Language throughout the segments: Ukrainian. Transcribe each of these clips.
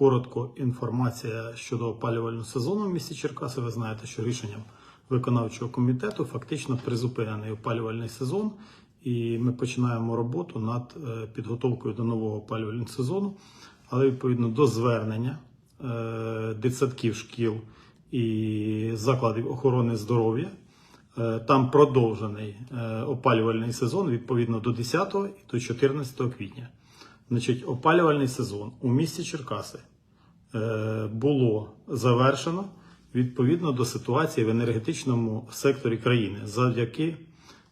коротко інформація щодо опалювального сезону в місті Черкаси. Ви знаєте, що рішенням виконавчого комітету фактично призупинений опалювальний сезон, і ми починаємо роботу над е, підготовкою до нового опалювального сезону. Але відповідно до звернення е, дитсадків, шкіл і закладів охорони здоров'я. Е, Там продовжений опалювальний сезон відповідно до 10 і до 14 квітня. Значить, опалювальний сезон у місті Черкаси було завершено відповідно до ситуації в енергетичному секторі країни завдяки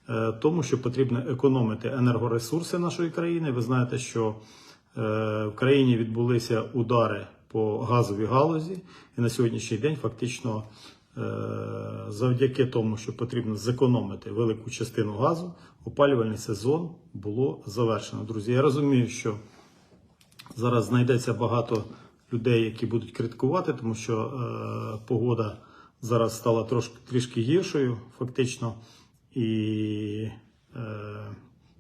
е, тому, що потрібно економити енергоресурси нашої країни. Ви знаєте, що е, в країні відбулися удари по газовій галузі, і на сьогоднішній день фактично е, завдяки тому, що потрібно зекономити велику частину газу, опалювальний сезон було завершено. Друзі, я розумію, що зараз знайдеться багато людей, які будуть критикувати, тому що е, погода зараз стала трошки трішки гіршою, фактично, і е,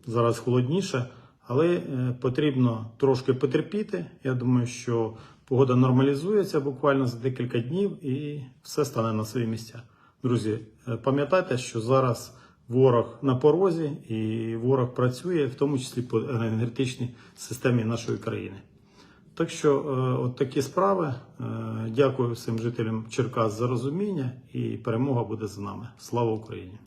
зараз холодніше, але е, потрібно трошки потерпіти. Я думаю, що погода нормалізується буквально за декілька днів і все стане на свої місця. Друзі, е, пам'ятайте, що зараз ворог на порозі і ворог працює, в тому числі по енергетичній системі нашої країни. Так що, е, от такі справи. Е, Дякую всім жителям Черкас за розуміння, і перемога буде з нами. Слава Україні!